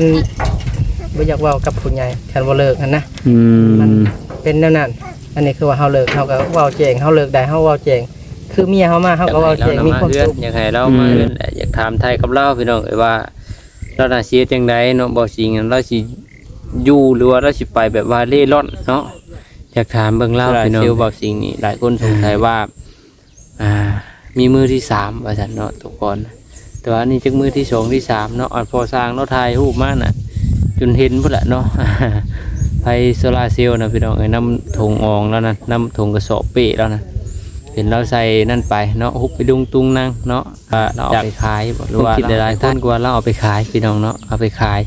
อืมบ่อยากเว้ากับผู้ใหญ่คันบ่เลิกหั่นนะอืมันมเป็นแนวนั้น อันนี้คือว่าเฮาเลิกเฮาก็เว้าแจ้งเฮาเลิกได้เฮาเว้าแจ้งคือเมียเฮามาเฮาก็เว้าแจ้งมีความเพื่อนสุขอยากให้เรามาเพื่อนแหละอยากถามไทยกับเราพี่น้องเอ้ยว่า เราน่าสิเฮ็ดจังไดเนาะบ่สิงเราสิอยู่หรือว่าเราสิไปแบบว่าเล่ร่อนเนาะอยากถามเบิ่งเล่าพี่น้องเซลบ่สิ่งนี้หลายคนสงสัยว่า อ่า มีมือที่สามว่าซั่นเนาะทุกคน แต่ว่าอันนี้จักมือที่สองที่สามเนาะอันพอสร้างเนาะถ่ายรูปมาน่ะ จนเห็นพุ่นละเนาะไปโซลาร์เซลล์นะพี่น้องเอ้ยน้ำถุงอองแล้วนะน้ำถุงกระสอบเป้แล้วนะเห็นเราใส่นั่นไปเนาะฮุบไปดุงตุงนั่งเนาะอ่าเราเอาไปขายบ่หรือว่าคิดหลายๆคนกว่าเราเอาไปขายพี่น้องเนาะเอาไปขาย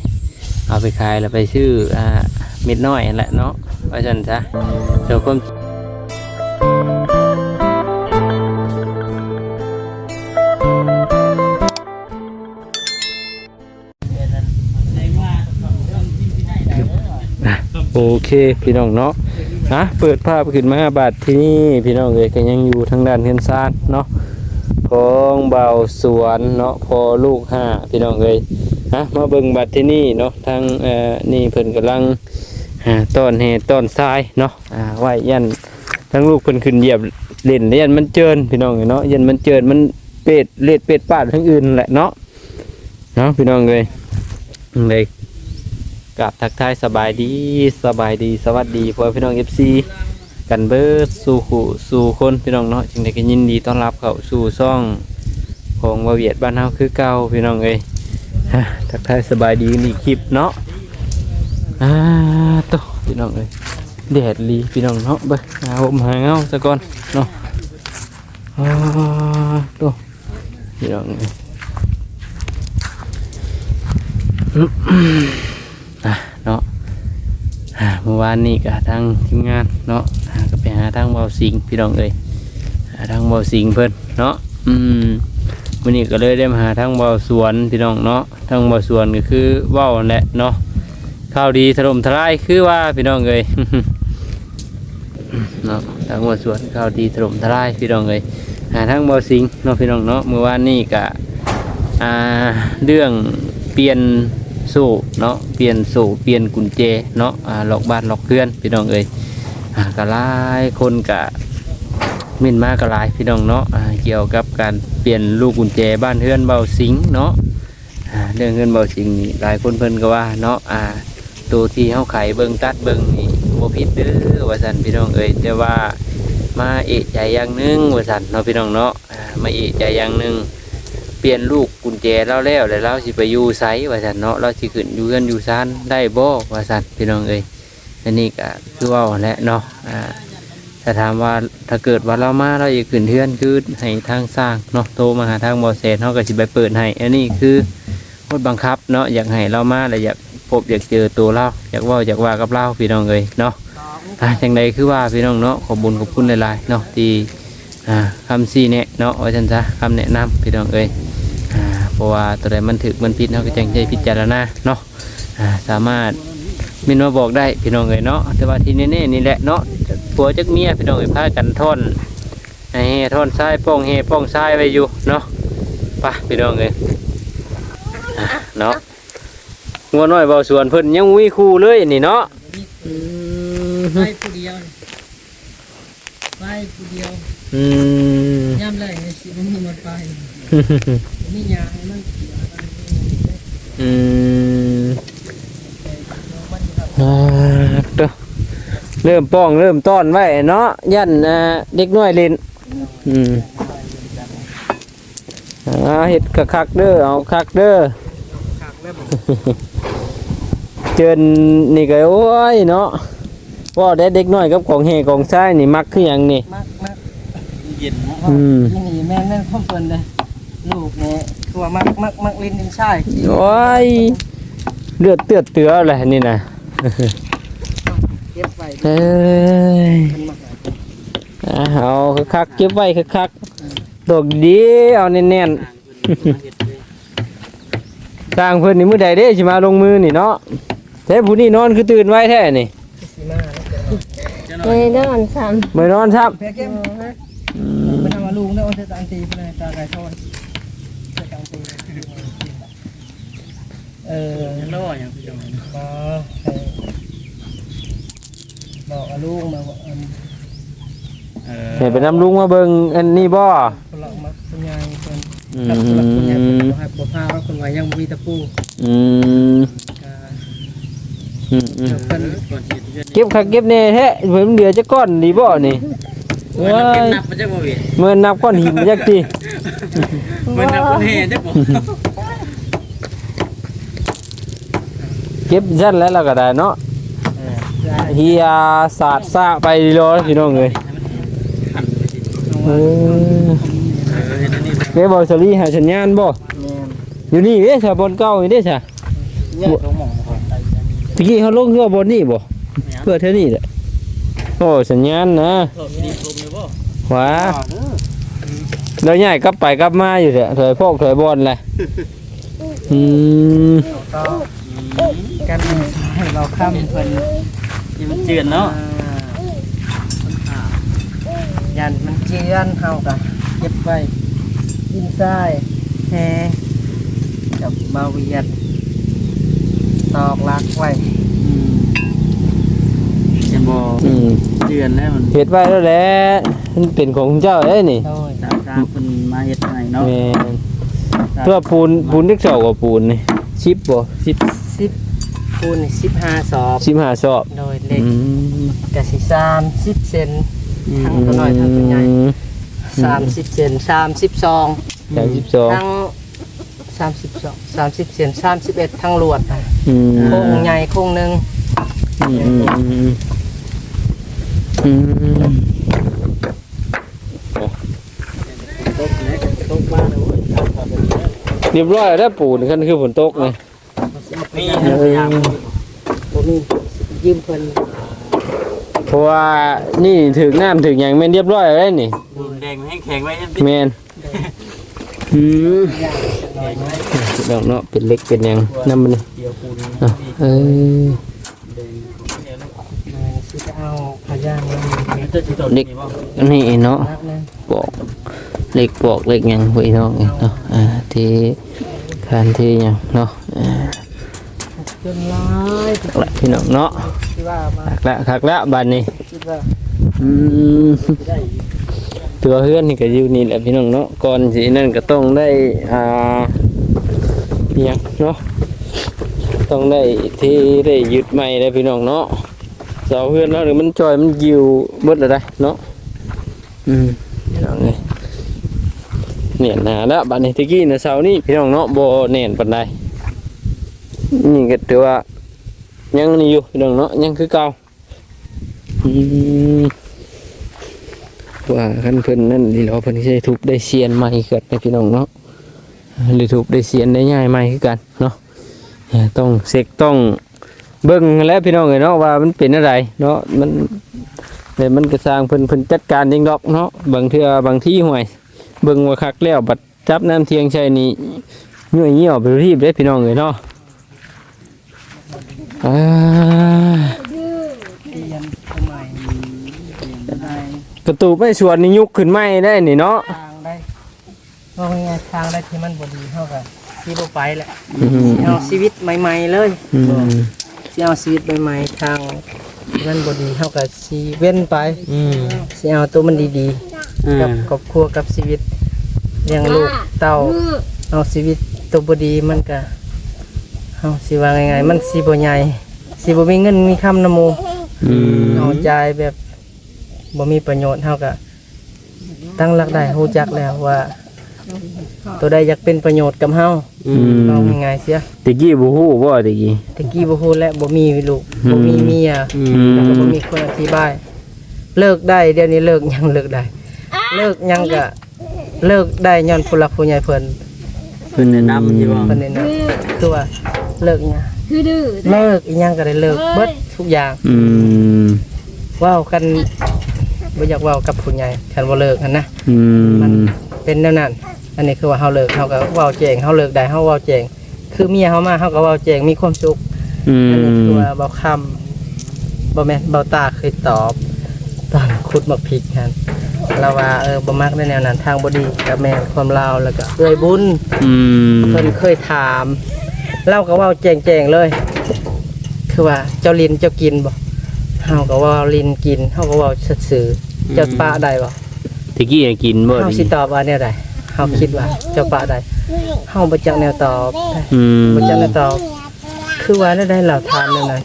เอาไปขายแล้วไปชื่ออ่าเม็ดน้อยนั่นแหละเนาะว่าฉันซะเดี๋ยวความ โอเคพี่น้องเนาะฮะเปิดภาพขึ้นมาบัดที่นี่พี่น้องเอ้ยก็ยังอยู่ทางด้านเฮือนซานเนาะของเบาสวนเนาะพอลูกห้าพี่น้องเอ้ยฮะมาเบิ่งบัดที่นี่เนาะทางเอ่อนี่เพิ่นกำลังหาต้นเฮต้นทรายเนาะอ่าไว้ยันทั้งลูกเพิ่นขึ้นเหยียบเล่นยันมันเจินพี่น้องเอ้ยเนาะยันมันเจินมันเป็ดเล็ดเป็ดปาดทั้งอื่นแหละเนาะเนาะพี่น้องเอ้ยเลย กับทักทายสบายดีสบายดีสวัสดีพ่อพี่น้องเอฟซีกันเบิร์ดสู่ขู่สู่คนพี่น้องเนาะจึงได้กันยินดีต้อนรับเข้าสู่ซ่องของวาเวียดบ้านเฮาคือเก่าพี่น้องเอ้ยฮะทักทายสบายดีนี่คลิปเนาะอ่าโตพี่น้องเอ้ยแดดลีพี่น้องเนาะเบิ่งหาผมหาเงาซะก่อนเนาะอ่าโตพี่น้องเอ้ย อะเนาะเมื่อวานนี้ก็ทางทีมงานเนาะก็ไปหาทางเบาสิงพี่น้องเอ้ยหาทางเบาสิงเพิ่นเนาะอืมวันนี้ก็เลยได้มาหาทางเบาสวนพี่น้องเนาะทางเบาสวนก็คือว้านั่นแหละเนาะข้าวดีถล่มทลายคือว่าพี่น้องเอ้ยเนาะทางเบาสวนข้าวดีถล่มทลายพี่น้องเอ้ยหาทางเบาสิงเนาะพี่น้องเนาะเมื่อวานนี้ก็อ่าเรื่องเปลี่ยน สู่เนาะเปลี่ยนสู่เปลี่ยนกุญแจเนาะอ่าล็อกบ้านล็อกเพื่อนพี่น้องเอ้ยอ่าก็หลายคนกะมินมากก็หลายพี่น้องเนาะอ่าเกี่ยวกับการเปลี่ยนลูกกุญแจบ้านเฮือนเบาสิงเนาะอ่าเรื่องเฮือนเบาสิงนี่หลายคนเพิ่นก็ว่าเนาะอ่าตัวที่เฮาไขเบิ่งตัดเบิ่งนี่บ่ผิดเด้อว่าซั่นพี่น้องเอ้ยแต่ว่ามาเอะใจอย่างหนึงว่าซั่นเนาะพี่น้องเนาะอ่ามาเอะใจอย่างหนึง ปลี่ยนลูกกุญแจเราแล้วแล้วเราสิไปอยู่ไสว่าซั่นเนาะเราสิขึ้นอยู่เรือนอยู่ซานได้บ่ว่าซั่นพี่น้องเอ้ยอันนี้ก็คือว่าแหละเนาะอ่าถ้าถามว่าถ้าเกิดว่าเรามาเราอยากขึ้นเทือนคือให้ทางสร้างเนาะโทรมาหาทางบ่อแสนเฮาก็สิไปเปิดให้อันนี้คือกฎบังคับเนาะอยากให้เรามาแล้วอยากพบอยากเจอตัวเราอยากว้าอยากว่ากับเราพี่น้องเอ้ยเนาะอ่างใดคือว่าพี่น้องเนาะขอบุญขอบคุณหลายๆเนาะที่อ่าคำซี่แนะเนาะว่าซั่นซะคำแนะนำพี่น้องเอ้ย เพราะว่าตัวใดมันถึกมันผิดเราก็จังใจพิจารณาเนาะอ่าสามารถมินมาบอกได้พี่น้องเอ๋ยเนาะแต่ว่าที่แน่ๆนี่แหละเนาะผัวจักเมียพี่น้องเอ๋ยพากันท่อนให้แห่ท่อนซ้ายป้องแห่ป้องซ้ายไว้อยู่เนาะไปพี่น้องเอ๋ยอะเนาะงัวน้อยเบาสวนเพิ่นยังวิคู่เลยนี่เนาะอืมไปผู้เดียวไปผู้เดียวอืมย่ำเลยสิมันมีมันไป มียางมันอืมอ่าเด้อเริ่มป้องเริ่มต้อนไว้เนาะยันอ่าเด็กน้อยเล่นอืมอ่าเห็ดคักๆเด้อเอาคักเด้อ ขักแล้วบอกเจินนี่ก็โอ้ยเนาะว่าได้เด็กน้อยกับของเฮของชายนี่มักคือหยังนี่มักมักอืม ที่นี่แม่นแม่นพ่อเพิ่นเลย ลูกเนี่ยตัวมักมักมักลิ้นดินชายโอ้ยเลือดเตือดเตืออะไรนี่นะเก็บไว้เอ้ยเพิ่นมาหาอ่าเอาคักๆเก็บไว้คักๆดอกดีเอาแน่นๆสร้างเพิ่นนี่มื้อใดเด้สิมาลงมือนี่เนาะแต่ผู้นี้นอนคือตื่นไว้แท้นี่สีมาแล้วไม่ได้นอนซ้ไม่นอนครับเพียเก็บไปทำมาลุงได้โอนเทตังตีไปเลยตาไก่ทอด เทตังตีเออล่ออย่างพี่น้องมาให้บอกอาลูกมาบอกอันเออเห็นไปนำลุงมาเบิ่งอันนี้บ่คนลักมักคุณยายคนอืกับคนลักคุณยายคนมบ่ให้บ่พาว่าคนว่ายังบ่มีตะปูอืมก็อืมอืมเดี๋ยวเพิ่นก่อนสิเดือนเก็บคักเก็บแน่แท้เพิ่นเดือจะก้อนดีบ่นี่เมื่อนับเป็นนับมันจะบ่เวียนเมื่อนับก้อนหินจักทีเมื่อนับคนเฮจะบ่ ก็บซั่นแล้วเราก็ได้เนาะได้เฮียสาดซะไปรอพี่น้องเอ้ยหันไปสิเออเออเห็นอันนี้เด้บ่สลีหาสัญญาณบ่แม่นอยู่นี่เด้ซะบนเก่านี่เด้ซะเนี่ยเขาหมองของไตอันนี้ตะกี้เขาลงเรือบนนี่บ่เพื่อเท่านี้แหละโอ้สัญญาณนะรอบนี้ครบเลยบ่ขวาแล้วใหญ่กลับไปกลับมาอยู่แหละถอยพอกถอยบอลแหละอืม ก็กันให้เราค้ำเพิ่นที่มันเจือนเนาะอ่ายันมันเจียนเฮาก็เก็บไว้ดินทรายแฮกับมาเวียดตอกลักไว้เห็นบ่อืมเจือนแล้วมันเฮ็ดไว้แล้วแหละมันเป็นของเจ้าเอ้ยนี่โดยตามตามเพิ่นมาเฮ็ดให้เนาะแม่นเพื่อปูนปูนที่เจ้ากว่าปูนนี่ชิปบ่ชิปสิบ คูณสิบห้าสอบชิปหาสอบโดยเล็กอืมกะสิสามสิบเซนทั้งตัวน้อยทั้งตัวใหญ่สามสิบเซนสามสิบสองสามสิบสองทั้งสามสิบสองสามสิบเซนสามสิบเอ็ดทั้งลวดน่ะอืมโค้งใหญ่โค้งหนึ่งอืมอืมอืมอืมตกแล้วตกบ้านแล้วเว้ยเรียบร้อยแล้วปูนคันคือฝนตกไง มีนะพยายามผมมียืมเพิ่นเพราะว่านี่ถึงน้ำถึงอย่างแม่นเรียบร้อยแล้วนี่ดูแดงให้แข็งไว้ยังติแมนอืมย่างจักหน่อยไหมดอกเนาะเป็นเล็กเป็นหยังน้ำมันนี่เดียวปูนอะเออแดงเนี่ยลูกเออสิจะเอาขย่างมันเดี๋ยวจะสิตกนี่บ่อันนี้เนาะนักนึงปอกเล็กปอกเล็กหยังไว้เนาะเนาะอ่าที่คานที่หยังเนาะอ่า จนร้ายคักละพี่น้องเนาะที่ว่ามาคักละคักละบัดนี้คิดว่าอืมตัวเฮือนนี่ก็อยู่นี่แหละพี่น้องเนาะก่อนสินั่นก็ต้องได้อ่าอิหยังเนาะต้องได้ที่ได้ยึดใหม่ได้พี่น้องเนาะเสาเฮือนเราเนี่ยมันจอยมันยิวเบิดแล้วได้เนาะอืมพี่น้องเอ้ยเนี่ยหนาแล้วบัดนี้ตะกี้นะเสานี่พี่น้องเนาะบ่แน่นปานใด นี่ก็ถือว่ายังนี่อยู่พี่น้องเนาะยังคือเก่าว่าคันเพิ่นนั่นดีแล้วเพิ่นสิได้ทุบได้เสียนใหม่เกิดในพี่น้องเนาะหรือทุบได้เสียนได้ง่ายใหม่คือกันเนาะต้องเช็คต้องเบิ่งแล้วพี่น้องเอ้ยเนาะว่ามันเป็นอะไรเนาะมันแต่มันก็สร้างเพิ่นเพิ่นจัดการเองดอกเนาะบางเทื่อบางที่ห่วยเบิ่งว่าคักแล้วบัดจับน้ำเทียงใช่นี่ย่อยเหี่ยวไปรีบเด้พี่น้องเอ้ยเนาะ อ่าเปลี่ยนตัวใหม่จะได้กระตูบไม่สวนนี่ยุกขึ้นไม่ได้นี่เนาะทางได้ว่าไงทางได้ที่มันบ่ดีเท่ากับที่บ่ไปแหละอืมเอาชีวิตใหม่ ๆ เลยอืมสิเอาชีวิตใหม่ๆทางที่มันบ่ดีเท่ากับชีเว้นไปอืมสิเอาตัวมันดีอ่าๆกับครอบครัวกับชีวิตเลี้ยงลูกเต้าเอาชีวิตตัวบ่ดีมันก็ เฮาสิว่าไงๆมันสิบ่ใหญ่สิบ่มีเงินมีคำนำหมู่อืมเอาใจายแบบบ่มีประโยชน์เท่ากับตั้งหลักได้ฮู้จักแล้วว่า ตัวใดอยากเป็นประโยชน์กับเฮาอืมเอาง่ายๆเสียตะกี้บ่ฮู้บ่ตะกี้ ตะกี้บ่ฮู้และบ่มีลูกอืมบ่มีเมีย อือืมมแล้วก็บ่มีคนอธิบาย เลิกได้เดี๋ยวนี้เลิกยังเลิกได้ เลิกยังก็เลิกได้ย้อนผู้หลักผู้ใหญ่เพิ่นเพิ่นแนะนำที่ว่าเพิ่นนี่นะคือว่า เลิกหยังคือดื้อเลิกอีหยังก็ได้เลิกเบิดทุกอย่างอืมเว้ากันบ่อยากเว้ากับผู้ใหญ่คันบ่เลิกหั่นนะอืมเป็นแนวนั้นอันนี้คือว่าเฮาเลิกเฮาก็เว้าแจ้งเฮาเลิกได้เฮาเว้าแจ้งคือเมียเฮามาเฮาก็เว้าแจ้งมีความสุข อืมอันนี้คือว่าเบาคำบ่แม่นเบาตาเคยตอบตอนขุดหมักพริกกันเราว่าเออบ่มักในแนวนั้นทางบ่ดีกับแม่นความลาวแล้วก็เอ้อยบุญอืมเพิ่นเคยถาม เราก็เว่าแจงๆเลย คือว่าเจ้าลินเจ้ากินบ่เฮาก็เว่าลินกินเฮาก็เว่าซื่อๆเจ้าปะได้บ่ตะกี้น่ะกินบ่เฮาตะสิกี้ตอบว่าแนวใดเฮาคิดว่าเจ้าปะได้เฮาบ่จักแนวตอบอืมบ่จักแนวตอบ คือว่าได้เราทานนั่นน่ะ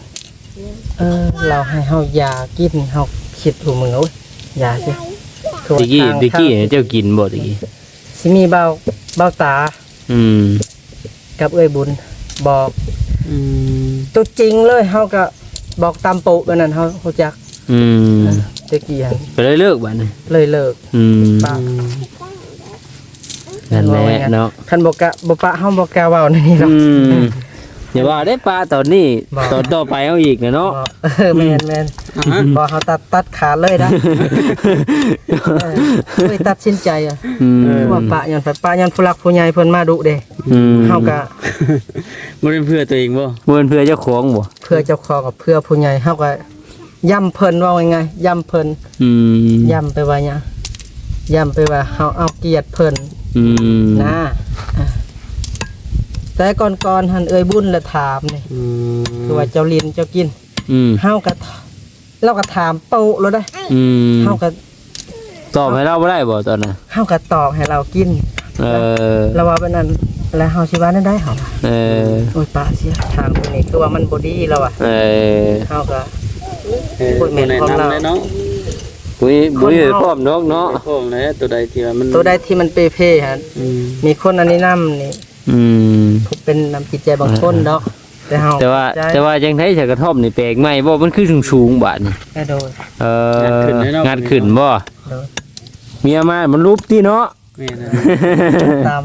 เออเราให้เฮายากินเฮาคิดถูกมึงโอ้ยยาสิคือตะว่ากี้ทางตะกี้น่ะเจ้ากินบ่ตะกี้สิมีเบาเบาตา อืมกับเอ้ยบุญ บอกอืมตัวจริงเลยเฮาก็บอกตามปุแบบนั้นเฮาฮู้จักอืมตะกี้หันก็เลยเลิกบัดนี้เลยเลิกอืมปะนั่นแหละเนาะคันบ่กะบ่ปะเฮาบ่กล้าเว้าในนี่หรอกอืม อย่าว่าได้ปลาตอนนี้บอกตอนต่อไปเอาอีกนะเนาะบอกเออแม่นแม่นอ่าฮะบ่เฮาตัดตัดขาดเลยนะเออเฮ้ยตัดสินใจอะอืมคือว่าปะย้อนไปปะย้อนผู้หลักผู้ใหญ่เพิ่นมาดุเด้อืมเฮาก็บ่ได้เพื่อตัวเองบ่เพื่อนเพื่อเจ้าของบ่เพื่อเจ้าของกับเพื่อผู้ใหญ่เฮาก็ย้ำเพิ่นว่าไงย้ำเพิ่นอืมย้ำไปว่าหยังย้ำไปว่าเฮาเอาเกียรติเพิ่นอืมนะอะ แต่ก่อนๆหันเอ่ยบุญและถามนี่อืมคือว่าเจ้าลินเจ้ากินอืมเฮาก็เราก็ถามเป้าแล้วได้อืมเฮาก็ตอบให้เราบ่ได้บ่ตอนน่ะเฮาก็ตอบให้เรากินเออเราว่าเป็นนั้น แล้วเฮาสิว่านั้นได้เฮาว่าเออโอ้ยป้าเสียทางตัวนี้คือว่ามันบ่ดีแล้วอะเออเฮาก็ เออบ่แนะนำเลยเนาะบุ้ยบุ้ยพร้อมนกเนาะ พวกนั้นตัวใดที่ว่ามันตัวใดที่มันเปเพ่ฮะ อืมมีคนอันนี้นำนี่ อืม เป็นน้ำจิตใจบางคนดอกแต่เฮาแต่ว่าใจแต่ว่าจังได๋ใส่กระท่อมนี่แปลกใหม่บ่มันคือสูงๆบาดนี่แค่โดย เอองัดขึ้นบ่โดยเมียมามันรูปที่เนาะ แม่นนะตาม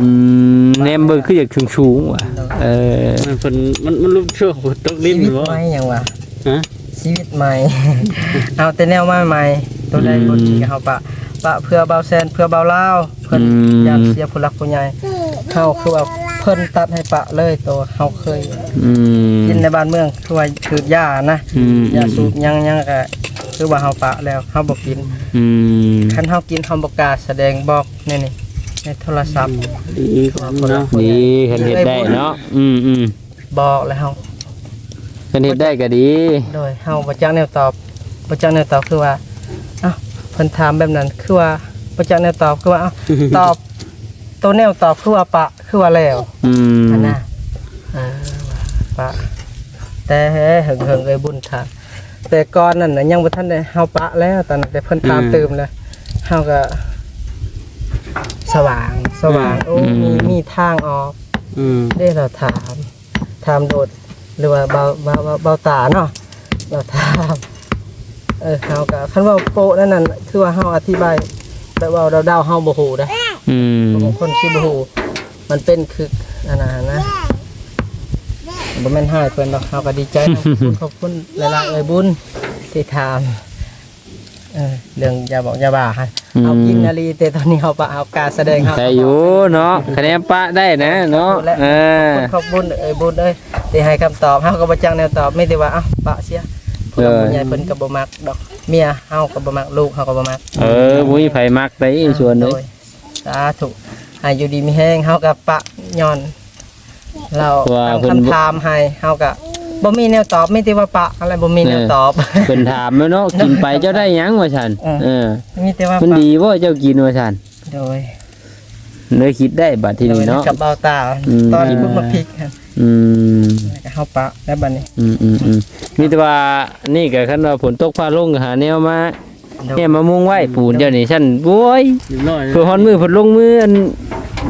อืมแนมเบิ่งคืออยากสูงๆว่ะเออมันเพิ่นมันมันรูปชั่วฝนตกชีลิ้นวิตบ่ใหม่หยังวะฮะชีวิตใหม่ เอาแต่แนวมาใหม่ตัวใดบ่ดีก็เฮาปะปะเพื่อเบาแซนเพื่อเบาลาวเพิ่นอยากเสียผู้หลักผู้ใหญ่ เฮาคือว่าเพิ่นตัดให้ปะเลยตัวเฮาเคยอืมกินในบ้านเมืองคือว่าคือยานะอืมยาสูบหยังหยังก็คือว่าเฮาปะแล้วเฮาบ่กินอืมคันเฮากินเฮาบ่กล้าแสดงบอกนี่นี่ในโทรศัพท์ดีของเนาะดีคันเฮ็ดได้เนาะอืมอืมบอกแล้วเฮาคันเฮ็ดได้ก็ดี โดยเฮาบ่จักแนวตอบบ่จักแนวตอบคือว่าเอ้าเพิ่นถามแบบนั้นคือว่าบ่จักแนวตอบคือว่าเอ้าตอบ ตัวแนวตอบคือว่าปะคือว่าแล้วอืมอันน่ะเออว่าปะ แต่เหิงเหิงๆเอ้ยบุญถามแต่ก่อนนั้นน่ะยังบ่ทันได้เฮาปะแล้วตอนนั้นแต่เพิ่นถามเติมแล้วเฮาก็ สว่างสว่างโอ้มีมีทางออก อืมได้เราถาม ถามโดดหรือว่าเบาเบาเบาเบาตาเนาะเราถาม เออเฮาก็คันว่าโปะนั่นน่ะคือว่าเฮาอธิบายแต่ว่าเราเดาๆเฮาบ่ฮู้นะ อืมบางคนสิบ่ฮู้มันเป็นคืออันนั้นนะบ่แม่นให้เพิ่นดอกเฮาก็ดีใจนะขอบคุณขอบคุณหลายๆเอ่ยบุญที่ถามเออเรื่องอย่าบอกอย่าบ้าให้เอากินนาลีแต่ตอนนี้เฮาปะเอาการแสดงเฮาได้อยู่เนาะคะแนนปะได้นะเนาะเออขอบคุณเอ้ยบุญเอ้ยที่ให้คำตอบเฮาก็บ่จังแนวตอบไม่ได้ว่าเอ้าปะเสียผู้หลักผู้ใหญ่เพิ่นก็บ่มักดอกเมียเฮาก็บ่มักลูกเฮาก็บ่มักเออบุ้ยไผมักได้ส่วนเลโดยย สาธุให้อยู่ดีมีแห้งเฮาก็ปะย้อน เราตั้งคำถามให้เฮาก็บ่มีแนวตอบไม่ได้ว่าปะอะไรบ่มีแนวตอบ เพิ่นถามแล้วเนาะกินไปเจ้าได้หยังว่าซั่นอืม เออมีแต่ว่ามันปะดีบ่เจ้ากินว่าซั่นโดยเลยคิดได้บัดทีโดนี้ยเนาะ กับเบาตา อืม ตอนที่พูดมาพริกครับอืมแล้วก็เฮาปะแล้วบัดนี้อืมอืมอืมมีแต่ว่านี่ก็คันว่าฝนตกฟ้าลงก็หาแนวมา แนวมามุงไว้ปูนเดี๋ยวนี้ฉันโว้ยเรียบร้อยเพื่อฮอนมือเพิ่นลงมืออัน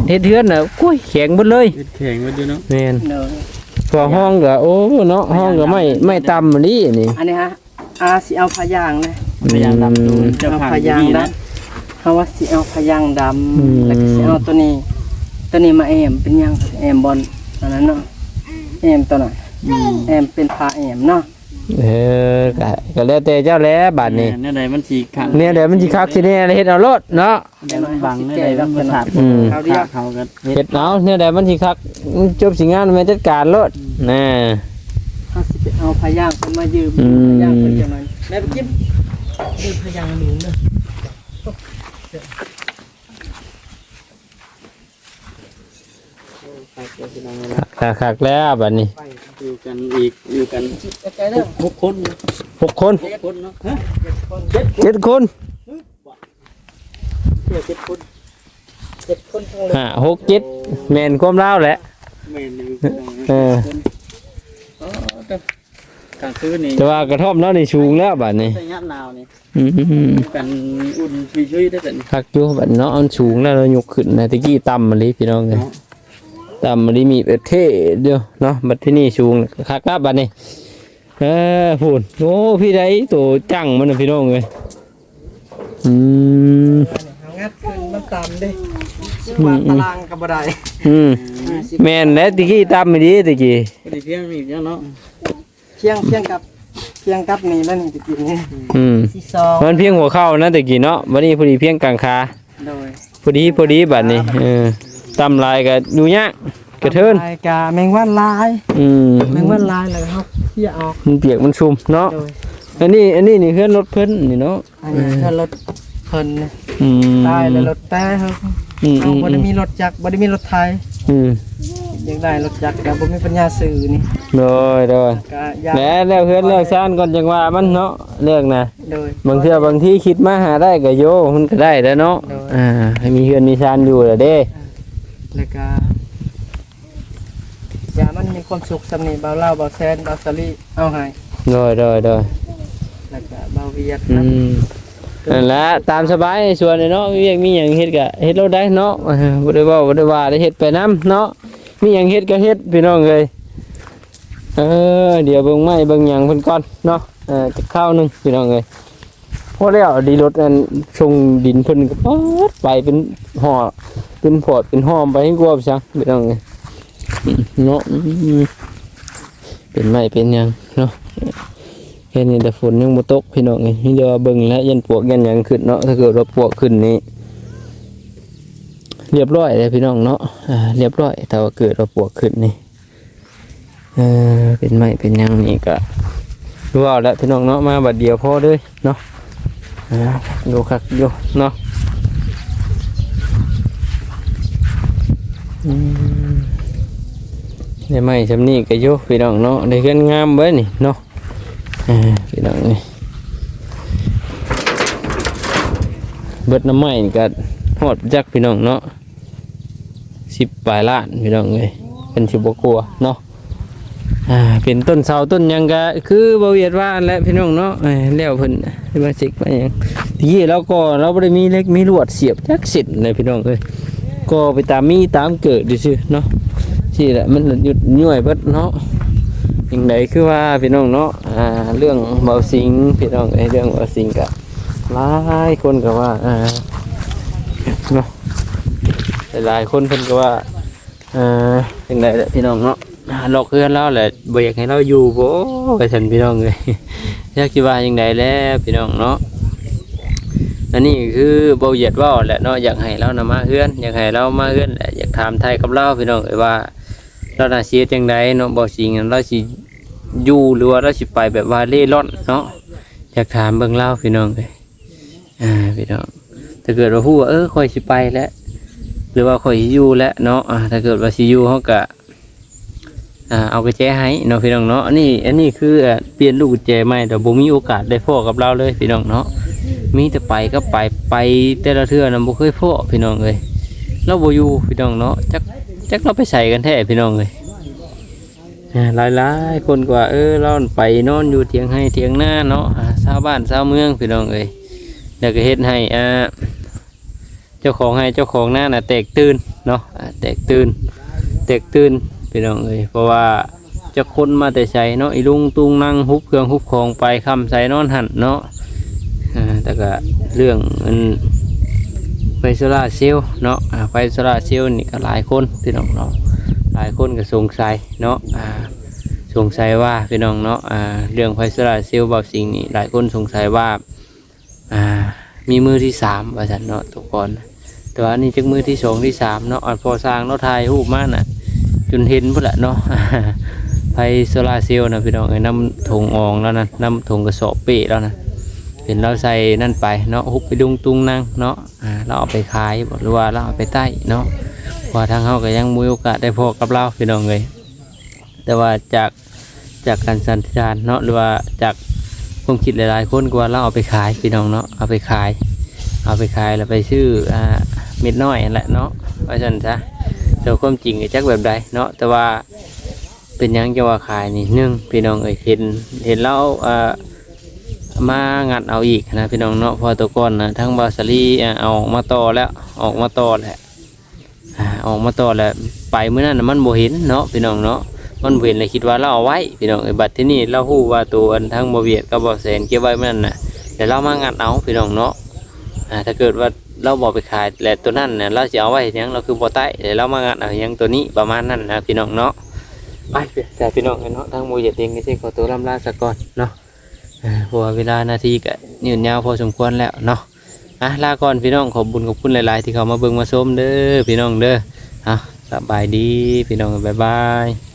เฮ็ดเทือนน่ะกุ้ยแข็งเบิดเลยเฮ็ดแข็งไว้อยู่เนาะแม่นโดยพอห้องก็โอ้เนาะห้องก็ไม่ไม่ต่ำอันนี้นี่อันนี้ฮะอาสิเอาพยางค์นะพยายามดำดูเจ้าเอาผ่านพที่ยางนี่ค์นะนะเขาว่าสิเอาพยางค์ดอืมำแล้วก็สิเอาตัวนี้ ตัวนี้มาแอมเป็นหยังแอมบอลอันนั้นเนาะแอมตัวน่ะอืมแอมเป็นพาแอมเนาะ เออก็ก็แล้วแต่เจ้าแหล้วบัดนี้เนี่ยใดมันสิขังเนี่ยเดี๋ยวมันสิคักสิเนี่ยเฮ็ดเอารถเนาะ เดี๋ยวมันบังเนี่ยใดมันบ่ถาดอืม เขาเรียกเขาก็เฮ็ดเอาเนี่ยเดี๋ยวมันสิคักจบสิงานแม่จัดการรถน่ะ เขาสิไปเอาพยางค์คนมายืมอืมพยางค์คนจะมาแม่ไปกินยืมพยางค์หนูเนาะครับเดี๋ยวพี่น้อ งเลยคักๆแล้วบัดนี้อยู่กันอีกอยู่กันใจเด้อหกคนหกคนหกคนเนาะฮะเจ็ดคนเพื่อเจ็ดคนเจ็ดคนทั้งเลยห้าหกเจ็ดแม่นความลาวแหละแม่นอยู่พี่น้องเอออ๋อเด้อกลางคืนนี่แต่ว่ากระท่อมเนาะนี่สูงแล้วบัดนี้ใส่ยามหนาวนี่อืมอยู่กันอุ่นช่วยๆได้แต่นี่คักอยู่บัดเนาะอันสูงแล้วเรายกขึ้นนะตะกี้ต่ำมาลิพี่น้องเลย ต่ำมาลิมีประเทศเดียวเนาะบัดที่นี่สูงคักแล้วบัดนี้เออพูนโอ้พี่ใดตัวจังมันน่ะพี่น้องเลยอืมเอางัดขึ้นมันต่ำดิวางตารางกับบ่ได้อืมแม่นแล้วตะกี้ต่ำมาดีตะกี้พอดีเพียงนี่เนาะเที่ยงเที่ยงกับเที่ยงกับนี่แล้วนี่ตะกี้นี่อืมที่สองมันเพียงหัวเข้านะตะกี้เนาะวันนี้พอดีเพียงกลางขาโดยพอดีพอดีบัดนี้เออ ต่ำลายก็อยู่ยากกระเทินลายกาแมงวันลายอืมแมงวันลายเลยครับที่ออกมันเปียกมันชุ่มเนาะโดยอันนี้อันนี้นี่เพื่อนรถเพิ่นนี่เนาะอันนี้ถ้ารถเพิ่นนี่อืมได้เลยรถแต่ครับอืมเอาบ่ได้มีรถจักรบ่ได้มีรถไทยอืมอยากได้รถจักรแต่บ่มีปัญญาซื้อนี่โดยโดยก็อยากแล้วแล้วเพื่อนเลิกซ่านก่อนจังว่ามันเนาะเลิกนะโดยบางเทื่อบางที่คิดมาหาได้ก็โยมันก็ได้แล้วเนาะโดยอ่าให้มีเพื่อนมีชานอยู่แล้วเด้ แล้วก็อย่ามันมีความสุขสำนี่เบาเล่าเบาแซนเบาสลีเอาให้โดยโดยโดยแล้วก็เบาเวียดอืครับมนั่นแหละตามสบายส่วนนี่เนาะมีอย่างมีหยังเฮ็ดก็เฮ็ดเราได้เนาะเออบ่ได้เว้าบ่ได้ พ่อเอ้ยเออเดี๋ยวเบิ่งไม้เบิ่งหยังเพิ่นก่อนเนาะเออจะข้าวหนึงพี่น้องเอ้ยพอแล้วดีรถอันชงดินเพิ่นก็ปดไปเป็นห่อเป็นพอดเป็นหอมไปให้กวไปซังพี่น้องเนาะเป็นไม้เป็นยังเนาะแค่นี้แต่ฝนยังบ่ตกพี่น้องนี่เดี๋ยวเบิ่งแล้วยันปวกยันยังขึ้นเนาะถ้าเกิดว่าปวกขึ้นนี่เรียบร้อยเลยพี่น้องเนาะเรียบร้อยแต่ว่าเกิดว่าปวกขึ้นนี่เออเป็นไม้เป็นยังนี่ก็รู้เอาแล้วพี่น้องเนาะมาบัดเดียวพอเลยเนาะ ดูคักอยู่เนาะอืมได้ไม้ชำนี้ก็ยู่พี่น้องเนาะได้เงินงามเบ้นี่เนาะพี่น้องนี่เบิดน้ำไม้นี่ก็หอดจักพี่น้องเนาะสิบปลายล้านพี่น้องเลยเป็นชิบกัวเนาะ อ่าเป็นต้นเสาต้นหยังก็คือบเวียดว่านและพี่น้องเนาะเอ้ยแล้วเพิ่นมาสิกมาหยังทีนี้เราก็เราบ่ได้มีเล็กมีลวดเสียบจักสินเลยพี่น้องเอ้ยก็ไปตามมีตามเกิดดิซื่อเนาะที่แหละมันหยุดย่วยเบิดเนาะสิ่างใดคือว่าพี่น้องเนาะอ่าเรื่องเบาสิงพี่น้องไอ้ยเรื่องเบาสิงกับหลายคนก็ว่าอ่าเนาะหลายๆคนเพิ่นก็ว่าอ่าสิ่งใดแหละพี่น้องเนาะ หลอกเพื่อนเราแหละบ่อยากให้เราอยู่บ่ไปฉันพี่น้องเลยอยากคิดว่าอย่างใดแล้วพี่น้องเนาะอันนี้คือเบาเหยียดว่าแหละเนาะอยากให้เรานำมาเฮือนอยากให้เรามาเฮือนแหละอยากถามไทยกับเราพี่น้องเอ้ยว่าเราน่าเสียจังไดเนาะบ่สิงเราสิอยู่หรือว่าเราสิไปแบบว่าเล่ร่อนเนาะอยากถามเบิ่งเล่าพี่น้องเลยอ่าพี่น้องถ้าเกิดว่าฮู้ว่าเออข่อยสิไปแล้วหรือว่าข่อยสิอยู่แล้วเนาะอ่าถ้าเกิดว่าสิอยู่เฮาก็ อ่าเอากุญแจให้เนาะพี่น้องเนาะนนี้อันนี้คือเปลี่ยนลูกกุญแจใหม่แต่บ่มีโอกาสได้พ้อกับเราเลยพี่น้องเนาะมีแต่ไปก็ไปไปแต่ละเทื่อนะบ่เคยพ้อพี่น้องเลยเราบ่อยู่พี่น้องเนาะจักจักเราไปใส่กันแท้พี่น้องเลยอ่าหลายคนกว่าเออเราไปนอนอยู่เถียงให้เถียงหน้าเนาะชาวบ้านชาวเมืองพี่น้องเลยแล้วก็เฮ็ดให้อ่าเจ้าของให้เจ้าของหน้าน่ะแตกตื่นเนาะแตกตื่นแตกตื่น พี่น้องเลยเพราะว่าจะคนมาแต่ใส่เนาะอีลุงตุงนั่งฮุบเครื่องฮุบของไปคำใส่นอนหันเนาะแต่ก็เรื่องมันไฟโซลาเซลล์เนาะไฟโซลาเซลล์นี่ก็หลายคนพี่น้องเนาะหลายคนก็สงสัยเนาะสงสัยว่าพี่น้องเนาะเรื่องไฟโซลาเซลล์บางสิ่งนี่หลายคนสงสัยว่ามีมือที่สามว่าสันเนาะทุกคนแต่ว่านนี้จักมือที่สองที่สามเนาะอ่าพอสร้างเนาะถ่ายรูมากน่ะ นเห็นพุ่นละเนาะไฟโซลาเซลล์นะพี่น้องไอ้น้ำถุงอองแล้วนะน้ำถุงกระสอบเป้แล้วนะเห็นเราใส่นั่นไปเนาะฮุบไปดุงตุงนั่งเนาะเราเอาไปขายหรือว่าเราเอาไปใต้เนาะว่าทางเฮาก็ยังมีโอกาสได้พอกับเราพี่น้องเลยแต่ว่าจากจากการสันนิษฐานเนาะหรือว่าจากความคิดหลายๆคนกว่าเราเอาไปขายพี่น้องเนาะเอาไปขาย เอาไปขายแล้วไปชื่ออ่าเม็ดน้อยแหละเนาะว่าฉันซะ แต่ความจริงก็จักแบบใดเนาะแต่ว่าเป็นยังจะว่าขายนี่หนึ่งพี่น้องเอ้ยเห็นเห็นแล้วอ่ามางัดเอาอีกนะพี่น้องเนาะพอตัวก่อนนะทั้งบาสลีอะเอาออกมาต่อแล้วออกมาต่อแหละออกมาต่อแล้วไปเมื่อนั้นมันบ่เห็นเนาะพี่น้องเนาะมันเห็นเลยคิดว่าเราเอาไว้พี่น้องไอ้บัดที่นี่เราฮู้ว่าตัวอันทั้งบเวียดกับบ่แสนเก็บไว้เมื่อนั้นนะเดี๋ยวเรามางัดเอาพี่น้องเนาะอ่าถ้าเกิดว่า เราบ่ไปขายแหละตัวนั้นน่ะเราสิเอาไว้ยังเราคือบ่ใต้เดี๋ยวเรามางัดเอายังตัวนี้ประมาณนั้นนะพี่น้องเนาะไปแต่พี่น้องเนาะทั้งบ่เวียดเองก็สิขอตัวลำลาซะก่อนเนาะพราะว่าเวลานาทีก็ยืนยาวพอสมควรแล้วเนาะอะลาก่อนพี่น้องขอบบุญขอบคุณหลาย ๆ ที่เขามาเบิ่งมาชมเด้อพี่น้องเด้ออะสบายดีพี่น้องบ๊ายบาย